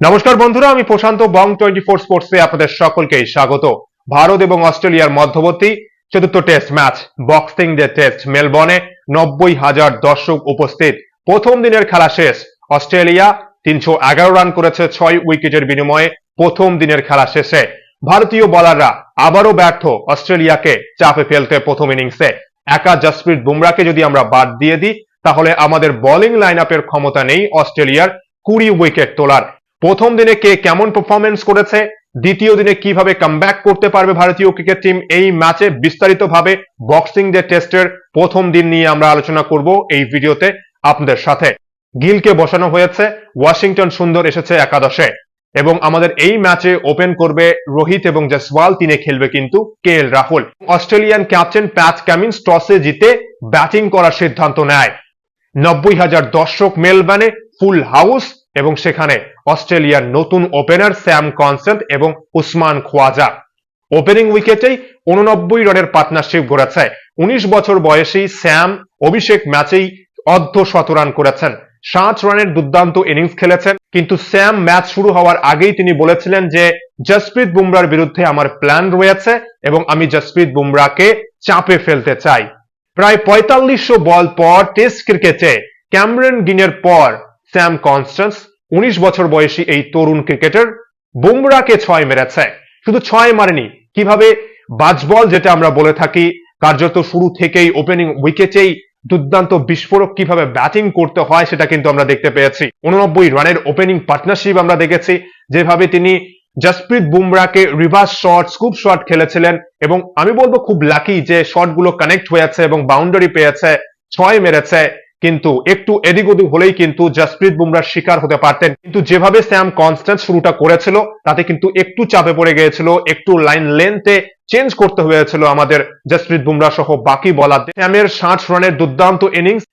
নমস্কার বন্ধুরা, আমি প্রশান্ত বং টোয়েন্টি ফোর স্পোর্টসে আপনাদের সকলকে স্বাগত। ভারত এবং অস্ট্রেলিয়ার মধ্যবর্তী চতুর্থ test match, boxing day test, মেলবর্নে নব্বই হাজার দর্শক উপস্থিত। প্রথম দিনের খেলা শেষ, অস্ট্রেলিয়া তিনশো এগারো রান করেছে, ছয় উইকেটের বিনিময়ে প্রথম দিনের খেলা শেষে। ভারতীয় বলাররা আবারও ব্যর্থ অস্ট্রেলিয়াকে চাপে ফেলতে প্রথম ইনিংসে একা জসপ্রীত বুমরাকে যদি আমরা বাদ দিয়ে দিই, তাহলে আমাদের বোলিং লাইন ক্ষমতা নেই অস্ট্রেলিয়ার কুড়ি উইকেট তোলার। প্রথম দিনে কে কেমন পারফরমেন্স করেছে, দ্বিতীয় দিনে কীভাবে কামব্যাক করতে পারবে ভারতীয় ক্রিকেট টিম এই ম্যাচে বিস্তারিতভাবে বক্সিং ডে টেস্টের প্রথম দিন নিয়ে আমরা আলোচনা করব এই ভিডিওতে আপনাদের সাথে। গিলকে বসানো হয়েছে, ওয়াশিংটন সুন্দর এসেছে একাদশে। এবং আমাদের এই ম্যাচে ওপেন করবে রোহিত এবং জসওয়াল তিনি খেলবে কিন্তু K L Rahul. Australian captain Pat Cummins টসে জিতে ব্যাটিং করার সিদ্ধান্ত নেয়। নব্বই হাজার দর্শক মেলবানে ফুল হাউস এবং সেখানে অস্ট্রেলিয়ার নতুন ওপেনার স্যাম কনসেন্ট এবং উসমান খোয়াজা। ওপেনিং উইকেটেই উননব্বই রানের পার্টনারশিপ গড়েছে। উনিশ বছর বয়সী স্যাম অভিষেক ম্যাচেই অর্ধ শত রান করেছেন। সাত রানের দুর্দান্ত ইনিংস খেলেছেন, কিন্তু স্যাম ম্যাচ শুরু হওয়ার আগেই তিনি বলেছিলেন যে, জসপ্রীত বুমরার বিরুদ্ধে আমার প্ল্যান রয়েছে এবং আমি জসপ্রীত বুমরাকে চাপে ফেলতে চাই। প্রায় পঁয়তাল্লিশশো বল পর টেস্ট ক্রিকেটে ক্যামরন গিনের পর স্যাম কনস্ট্যান্স উনিশ বছর বয়সী এই তরুণ ক্রিকেটার বুমরাকে ছয় মেরেছে। শুধু ছয় মারেনি, কীভাবে বাজবল যেটা আমরা বলে থাকি, কার্যত শুরু থেকেই ওপেনিং উইকেটেই দুর্দান্ত বিস্ফোরক কীভাবে ব্যাটিং করতে হয় সেটা কিন্তু আমরা দেখতে পেয়েছি। উননব্বই রানের ওপেনিং পার্টনারশিপ আমরা দেখেছি, যেভাবে তিনি জসপ্রীত বুমরাকে রিভার্স শট, স্কুপ শট খেলেছিলেন এবং আমি বলব খুব লাকি যে শটগুলো কানেক্ট হয়েছে এবং বাউন্ডারি পেয়েছে, ছয় মেরেছে। কিন্তু একটু এদিক ওদিক হলেই কিন্তু জসপ্রীত বুমরার শিকার হতে পারতেন। কিন্তু যেভাবে স্যাম কনস্ট্যান্ট শুরুটা করেছিল, তাতে কিন্তু একটু চাপে পড়ে গিয়েছিল, একটু লাইন লেন্থে চেঞ্জ করতে হয়েছিল আমাদের জসপ্রীত বুমরা সহ বাকি বলার স্যামের ষাট রানের দুর্দান্ত ইনিংস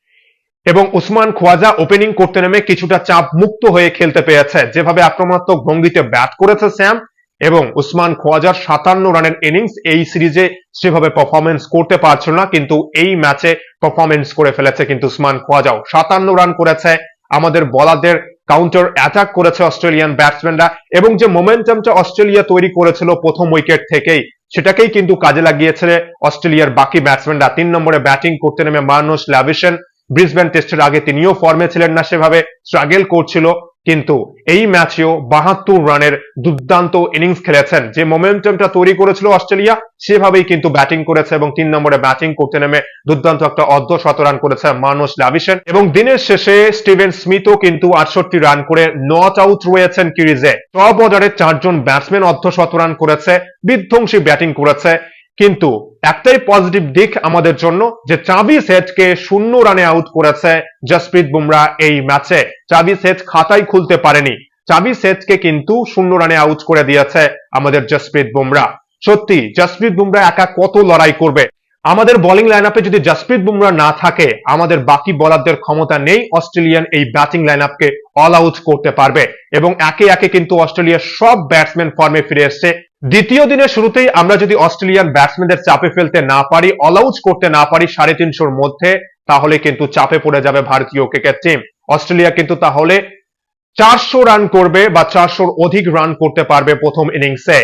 এবং উসমান খোয়াজা ওপেনিং করতে নেমে কিছুটা চাপ মুক্ত হয়ে খেলতে পেয়েছে। যেভাবে আক্রমণাত্মক ভঙ্গিতে ব্যাট করেছে স্যাম এবং উসমান খোয়াজার সাতান্ন রানের ইনিংস এই সিরিজে সেভাবে পারফরমেন্স করতে পারছিল না, কিন্তু এই ম্যাচে পারফরমেন্স করে ফেলেছে কিন্তু উসমান খোয়াজাও। সাতান্ন রান করেছে, আমাদের বলারদের কাউন্টার অ্যাটাক করেছে অস্ট্রেলিয়ান ব্যাটসম্যানরা এবং যে মোমেন্টামটা অস্ট্রেলিয়া তৈরি করেছিল প্রথম উইকেট থেকেই, সেটাকেই কিন্তু কাজে লাগিয়েছে অস্ট্রেলিয়ার বাকি ব্যাটসম্যানরা তিন নম্বরে ব্যাটিং করতে নেমে মানুষ ল্যাভিশন ব্রিসবেন টেস্টের আগে তিনিও ফর্মে ছিলেন না সেভাবে স্ট্রাগেল করছিল। কিন্তু এই ম্যাচেও বাহাত্তর রানের দুর্দান্ত ইনিংস খেলেছেন। যে মোমেন্টামটা তৈরি করেছিল অস্ট্রেলিয়া, সেভাবেই কিন্তু ব্যাটিং করেছে এবং তিন নম্বরে ব্যাটিং করতে নেমে দুর্দান্ত একটা অর্ধ শত রান করেছে মানুষ লাভিসেন এবং দিনের শেষে স্টিভেন স্মিথও কিন্তু আটষট্টি রান করে নট আউট রয়েছেন কিরিজে। টপ অর্ডারে চারজন ব্যাটসম্যান অর্ধ শত রান করেছে, বিধ্বংসী ব্যাটিং করেছে। কিন্তু একটাই পজিটিভ দিক আমাদের জন্য যে চাবি সেটকে শূন্য রানে আউট করেছে জসপ্রীত বুমরা এই ম্যাচে চাবি সেট খাতাই খুলতে পারেনি। চাবি সেটকে কিন্তু শূন্য রানে আউট করে দিয়েছে আমাদের জসপ্রীত বুমরা। সত্যি, জসপ্রীত বুমরা একা কত লড়াই করবে? আমাদের বোলিং লাইন আপে যদি জসপ্রীত বুমরা না থাকে, আমাদের বাকি বলারদের ক্ষমতা নেই অস্ট্রেলিয়ান এই ব্যাটিং লাইন আপকে অল আউট করতে পারবে। এবং একে একে কিন্তু অস্ট্রেলিয়ার সব ব্যাটসম্যান ফর্মে ফিরে এসছে। দ্বিতীয় দিনের শুরুতেই আমরা যদি অস্ট্রেলিয়ান ব্যাটসম্যানদের চাপে ফেলতে না পারি অল আউট করতে না পারি সাড়ে তিনশোর মধ্যে, তাহলে কিন্তু চাপে পড়ে যাবে ভারতীয় ক্রিকেট টিম অস্ট্রেলিয়া কিন্তু তাহলে চারশো রান করবে বা চারশোর অধিক রান করতে পারবে প্রথম ইনিংসে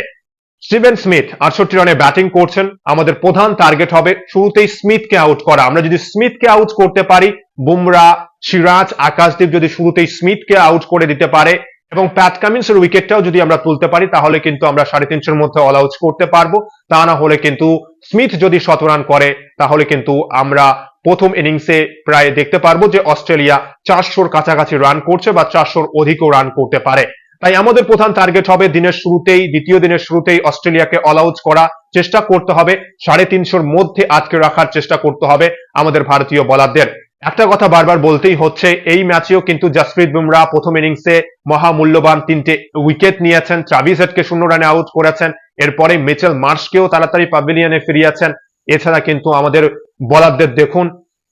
স্টিভেন স্মিথ আটষট্টি রানে ব্যাটিং করছেন। আমাদের প্রধান টার্গেট হবে শুরুতেই স্মিথকে আউট করা। আমরা যদি স্মিথকে আউট করতে পারি, বুমরা, সিরাজ, আকাশদীপ যদি শুরুতেই স্মিথকে আউট করে দিতে পারে এবং প্যাট কামিন্সের উইকেটটাও যদি আমরা তুলতে পারি, তাহলে কিন্তু আমরা সাড়ে তিনশোর মধ্যে অল আউট করতে পারব। তা না হলে কিন্তু স্মিথ যদি শত রান করে, তাহলে কিন্তু আমরা প্রথম ইনিংসে প্রায় দেখতে পারব যে অস্ট্রেলিয়া চারশোর কাছাকাছি রান করছে বা চারশোর অধিকও রান করতে পারে। তাই আমাদের প্রধান টার্গেট হবে দিনের শুরুতেই, দ্বিতীয় দিনের শুরুতেই অস্ট্রেলিয়াকে অল আউট করা। চেষ্টা করতে হবে, সাড়ে তিনশোর মধ্যে আজকে রাখার চেষ্টা করতে হবে আমাদের ভারতীয় বলারদের একটা কথা বারবার বলতেই হচ্ছে, এই ম্যাচেও কিন্তু জসপ্রীত বুমরা প্রথম ইনিংসে মহামূল্যবান তিনটে উইকেট নিয়েছেন। ট্রাভিস হেডকে শূন্য রানে আউট করেছেন। এরপরে মিচেল মার্শকেও তাড়াতাড়ি পাভিলিয়নে ফিরিয়েছেন। এছাড়া কিন্তু আমাদের বলারদের দেখুন,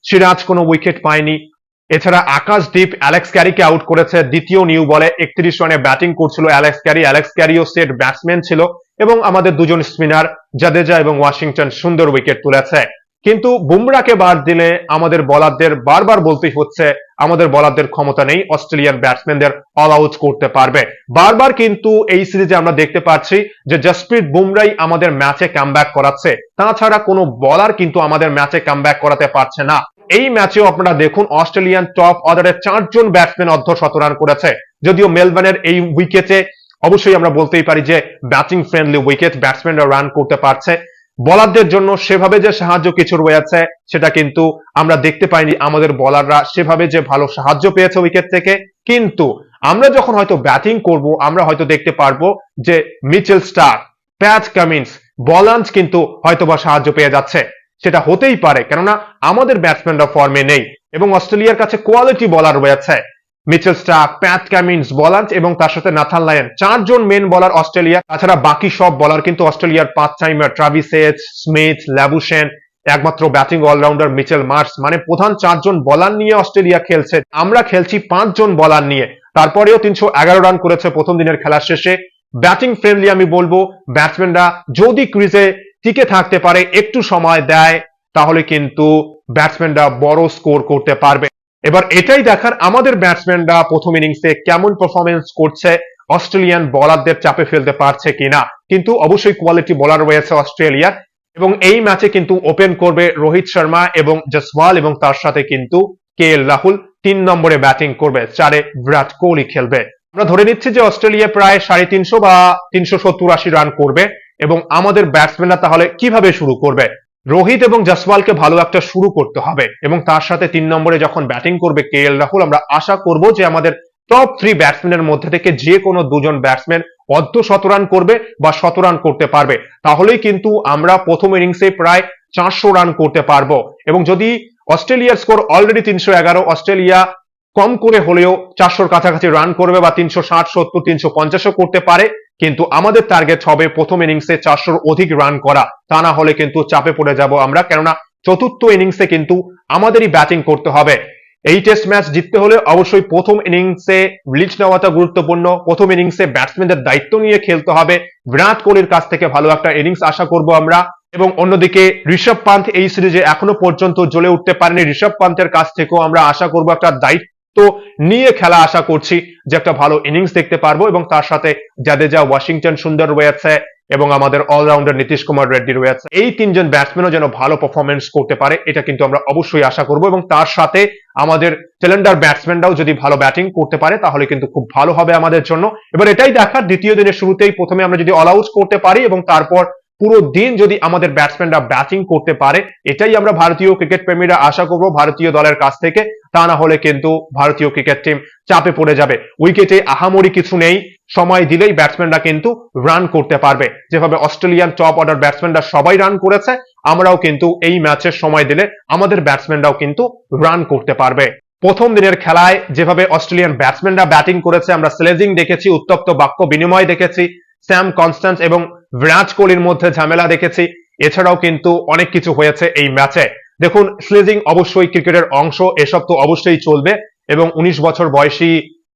সিরাজ কোনো উইকেট পায়নি। এছাড়া আকাশদীপ অ্যালেক্স ক্যারিকে আউট করেছে। দ্বিতীয় নিউ বলে একত্রিশ রানে ব্যাটিং করছিল অ্যালেক্স ক্যারি অ্যালেক্স ক্যারিও সেট ব্যাটসম্যান ছিল এবং আমাদের দুজন স্পিনার জাদেজা এবং ওয়াশিংটন সুন্দর উইকেট তুলেছে। কিন্তু বুমরাকে বাদ দিলে আমাদের বলারদের বারবার বলতেই হচ্ছে, আমাদের বলারদের ক্ষমতা নেই, অস্ট্রেলিয়ান ব্যাটসম্যানদের অল আউট করতে পারবে। বারবার কিন্তু এই সিরিজে আমরা দেখতে পাচ্ছি যে জসপ্রীত বুমরাই আমাদের ম্যাচে কামব্যাক করাচ্ছে। তাছাড়া কোনো বলার কিন্তু আমাদের ম্যাচে কামব্যাক করাতে পারছে না। এই ম্যাচেও আপনারা দেখুন, অস্ট্রেলিয়ান টপ অর্ডারের চারজন ব্যাটসম্যান অর্ধ শতরান করেছে। যদিও মেলবানের এই উইকেটে অবশ্যই আমরা বলতেই পারি যে ব্যাটিং ফ্রেন্ডলি উইকেট ব্যাটসম্যানরা রান করতে পারছে। বলারদের জন্য সেভাবে যে সাহায্য কিছু রয়েছে, সেটা কিন্তু আমরা দেখতে পাইনি। আমাদের বলাররা সেভাবে যে ভালো সাহায্য পেয়েছে উইকেট থেকে। কিন্তু আমরা যখন হয়তো ব্যাটিং করব, আমরা হয়তো দেখতে পারব যে Mitchell Starc Pat Cummins Boland কিন্তু হয়তোবা সাহায্য পেয়ে যাচ্ছে। সেটা হতেই পারে, কেননা আমাদের ব্যাটসম্যানরা ফর্মে নেই। এবং অস্ট্রেলিয়ার কাছে কোয়ালিটি বলার রয়েছে। মিচেল স্টার্ক প্যাট ক্যামিন্স বলান্স এবং তার সাথে নাথান লায়ন চারজন মেন বলার অস্ট্রেলিয়া তাছাড়া বাকি সব বলার কিন্তু অস্ট্রেলিয়ার পাঁচ টাইমার ট্রাভিস স্মিথ ল্যাবুসেন একমাত্র ব্যাটিং অলরাউন্ডার মিচেল মার্স মানে প্রধান চারজন বলার নিয়ে অস্ট্রেলিয়া খেলছে। আমরা খেলছি পাঁচজন বলার নিয়ে। তারপরেও তিনশো এগারো রান করেছে প্রথম দিনের খেলার শেষে। ব্যাটিং ফ্রেন্ডলি আমি বলব ব্যাটসম্যানরা যদি ক্রিজে টিকে থাকতে পারে, একটু সময় দেয়, তাহলে কিন্তু ব্যাটসম্যানরা বড় স্কোর করতে পারবে। এবার এটাই দেখার আমাদের ব্যাটসম্যানরা প্রথম ইনিংসে কেমন পারফরমেন্স করছে, অস্ট্রেলিয়ান বলারদের চাপে ফেলতে পারছে কিনা? কিন্তু অবশ্যই কোয়ালিটি বলার রয়েছে অস্ট্রেলিয়ার। এবং এই ম্যাচে কিন্তু ওপেন করবে রোহিত শর্মা এবং জসওয়াল এবং তার সাথে কিন্তু কে এল রাহুল। তিন নম্বরে ব্যাটিং করবে, চারে বিরাট কোহলি খেলবে। আমরা ধরে নিচ্ছি যে অস্ট্রেলিয়া প্রায় সাড়ে তিনশো বা তিনশো সত্তর আশি রান করবে এবং আমাদের ব্যাটসম্যানরা তাহলে কীভাবে শুরু করবে? রোহিত এবং জসওয়ালকে ভালো একটা শুরু করতে হবে এবং তার সাথে তিন নম্বরে যখন ব্যাটিং করবে কে এল রাহুল, আমরা আশা করব যে আমাদের টপ থ্রি ব্যাটসম্যানের মধ্যে থেকে যে কোনো দুজন ব্যাটসম্যান অর্ধ শতরান করবে বা শতরান করতে পারবে। তাহলেই কিন্তু আমরা প্রথম ইনিংসে প্রায় চারশো রান করতে পারব। এবং যদি অস্ট্রেলিয়ার স্কোর অলরেডি তিনশো এগারো, অস্ট্রেলিয়া কম করে হলেও চারশোর কাছাকাছি রান করবে বা তিনশো ষাট, সত্তর, তিনশো পঞ্চাশও করতে পারে। কিন্তু আমাদের টার্গেট হবে প্রথম ইনিংসে চারশোর অধিক রান করা। তা না হলে কিন্তু চাপে পড়ে যাব আমরা। কেননা চতুর্থ ইনিংসে কিন্তু আমাদেরই ব্যাটিং করতে হবে। এই টেস্ট ম্যাচ জিততে হলে অবশ্যই প্রথম ইনিংসে লিড নেওয়াটা গুরুত্বপূর্ণ। প্রথম ইনিংসে ব্যাটসম্যানদের দায়িত্ব নিয়ে খেলতে হবে। বিরাট কোহলির কাছ থেকে ভালো একটা ইনিংস আশা করব আমরা। এবং অন্যদিকে ঋষভ পান্থ এই সিরিজে এখনও পর্যন্ত জ্বলে উঠতে পারেনি। ঋষভ পান্থের কাছ থেকেও আমরা আশা করব একটা দায়িত্ব নিয়ে খেলা আশা করছি যে একটা ভালো ইনিংস দেখতে পারব এবং তার সাথে জাদেজা ওয়াশিংটন সুন্দর রয়েছে এবং আমাদের অলরাউন্ডার নীতিশ কুমার রেড্ডি রয়েছে। এই তিনজন ব্যাটসম্যানও যেন ভালো পারফরমেন্স করতে পারে, এটা কিন্তু আমরা অবশ্যই আশা করব এবং তার সাথে আমাদের টেলেন্ডার ব্যাটসম্যানরাও যদি ভালো ব্যাটিং করতে পারে, তাহলে কিন্তু খুব ভালো হবে আমাদের জন্য। এবার এটাই দেখার দ্বিতীয় দিনের শুরুতেই প্রথমে আমরা যদি অল আউট করতে পারি এবং তারপর পুরো দিন যদি আমাদের ব্যাটসম্যানরা ব্যাটিং করতে পারে, এটাই আমরা ভারতীয় ক্রিকেট প্রেমীরা আশা করব ভারতীয় দলের কাছ থেকে। তা না হলে কিন্তু ভারতীয় ক্রিকেট টিম চাপে পড়ে যাবে। উইকেটে আহামরি কিছু নেই, সময় দিলেই ব্যাটসম্যানরা কিন্তু রান করতে পারবে। যেভাবে অস্ট্রেলিয়ান টপ অর্ডার ব্যাটসম্যানরা সবাই রান করেছে, আমরাও কিন্তু এই ম্যাচের সময় দিলে আমাদের ব্যাটসম্যানরাও কিন্তু রান করতে পারবে। প্রথম দিনের খেলায় যেভাবে অস্ট্রেলিয়ান ব্যাটসম্যানরা ব্যাটিং করেছে, আমরা স্লেজিং দেখেছি, উত্তপ্ত বাক্য বিনিময় দেখেছি। স্যাম কনস্ট্যান্স এবং বিরাট কোহলির মধ্যে ঝামেলা দেখেছি। এছাড়াও কিন্তু অনেক কিছু হয়েছে এই ম্যাচে। দেখুন, স্লেজিং অবশ্যই ক্রিকেটের অংশ, এসব তো অবশ্যই চলবে এবং উনিশ বছর বয়সী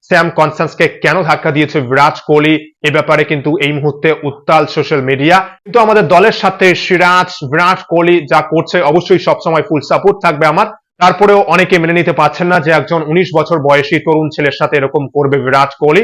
স্যাম কনস্ট্যান্সকে কেন ধাক্কা দিয়েছে বিরাট কোহলি? এ ব্যাপারে কিন্তু এই মুহূর্তে উত্তাল সোশ্যাল মিডিয়া। কিন্তু আমাদের দলের সাথে সিরাজ, বিরাট কোহলি যা করছে অবশ্যই সবসময় ফুল সাপোর্ট থাকবে আমার। তারপরেও অনেকে মেনে নিতে পারছেন না যে একজন উনিশ বছর বয়সী তরুণ ছেলের সাথে এরকম করবে বিরাট কোহলি।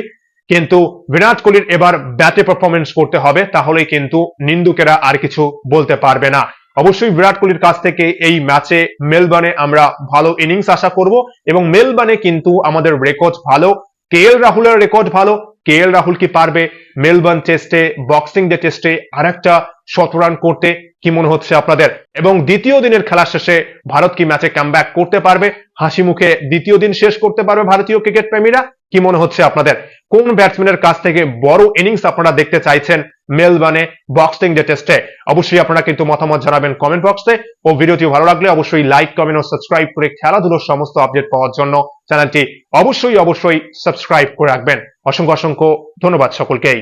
কিন্তু বিরাট কোহলির এবার ব্যাটে পারফরমেন্স করতে হবে, তাহলেই কিন্তু নিন্দুকেরা আর কিছু বলতে পারবে না। অবশ্যই বিরাট কোহলির কাছ থেকে এই ম্যাচে মেলবানে আমরা ভালো ইনিংস আশা করব এবং মেলবানে কিন্তু আমাদের রেকর্ড ভালো কে এল রাহুলের রেকর্ড ভালো। কে এল রাহুল কি পারবে? মেলবার্ন টেস্টে বক্সিং ডে টেস্টে আরেকটা শত রান করতে কি মনে হচ্ছে আপনাদের? এবং দ্বিতীয় দিনের খেলা শেষে ভারত কি ম্যাচে কামব্যাক করতে পারবে? হাসি মুখে দ্বিতীয় দিন শেষ করতে পারবে ভারতীয় ক্রিকেট প্রেমীরা? কি মনে হচ্ছে আপনাদের? কোন ব্যাটসম্যানের কাছ থেকে বড় ইনিংস আপনারা দেখতে চাইছেন মেলবানে বক্সিং ডে টেস্টে অবশ্যই আপনারা কিন্তু মতামত জানাবেন কমেন্ট বক্সে ও ভিডিওটি ভালো লাগলে অবশ্যই লাইক কমেন্ট ও সাবস্ক্রাইব করে খেলাধুলোর সমস্ত আপডেট পাওয়ার জন্য চ্যানেলটি অবশ্যই অবশ্যই সাবস্ক্রাইব করে রাখবেন। অসংখ্য অসংখ্য ধন্যবাদ সকলকেই।